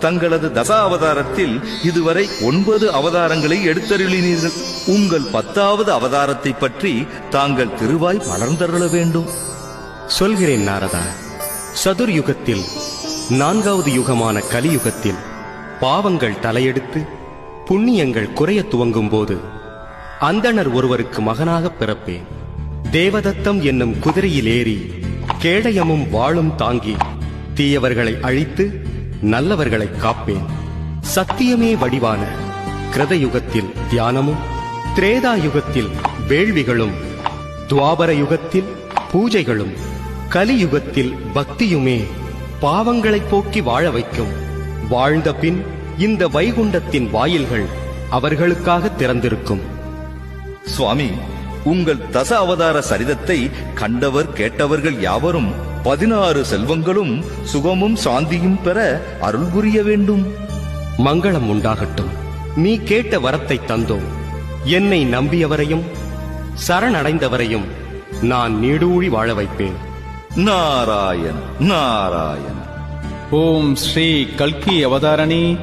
தங்களது தசாவதாரத்தில் இதுவரை ஒன்பது அவதாரங்களை எடுத்தருளினீர்கள். உங்கள் பத்தாவது அவதாரத்தை பற்றி தாங்கள் திருவாய் மலர்ந்தருள வேண்டும். சொல்கிறேன் நாரதா சதுர் யுகத்தில் நான்காவது யுகமான கலியுகத்தில் பாவங்கள் தலையெடுத்து புண்ணியங்கள் குறைய துவங்கும் போது அந்தணர் ஒருவருக்கு மகனாகப் பிறப்பேன். தேவதத்தம் என்னும் குதிரையில் ஏறி கேடயமும் வாளும் தாங்கி தீயவர்களை அழித்து நல்லவர்களை காப்பேன். சத்தியமே வடிவான கிருதயுகத்தில் தியானமும் திரேதா யுகத்தில் வேள்விகளும் துவாபர யுகத்தில் பூஜைகளும் கலியுகத்தில் பக்தியுமே பாவங்களைப் போக்கி வாழ வைக்கும். வாழ்ந்த பின் இந்த வைகுண்டத்தின் வாயில்கள் அவர்களுக்காக திறந்திருக்கும். சுவாமி உங்கள் தச அவதார சரிதத்தை கண்டவர் கேட்டவர்கள் யாவரும் பதினாறு செல்வங்களும் சுகமும் சாந்தியும் பெற அருள் புரிய வேண்டும். மங்களம் உண்டாகட்டும். நீ கேட்ட வரத்தை தந்தோம். என்னை நம்பியவரையும் சரணடைந்தவரையும் நான் நீடூழி வாழ வைப்பேன். நாராயண நாராயண. ஓம் ஸ்ரீ கல்கி அவதாரணி.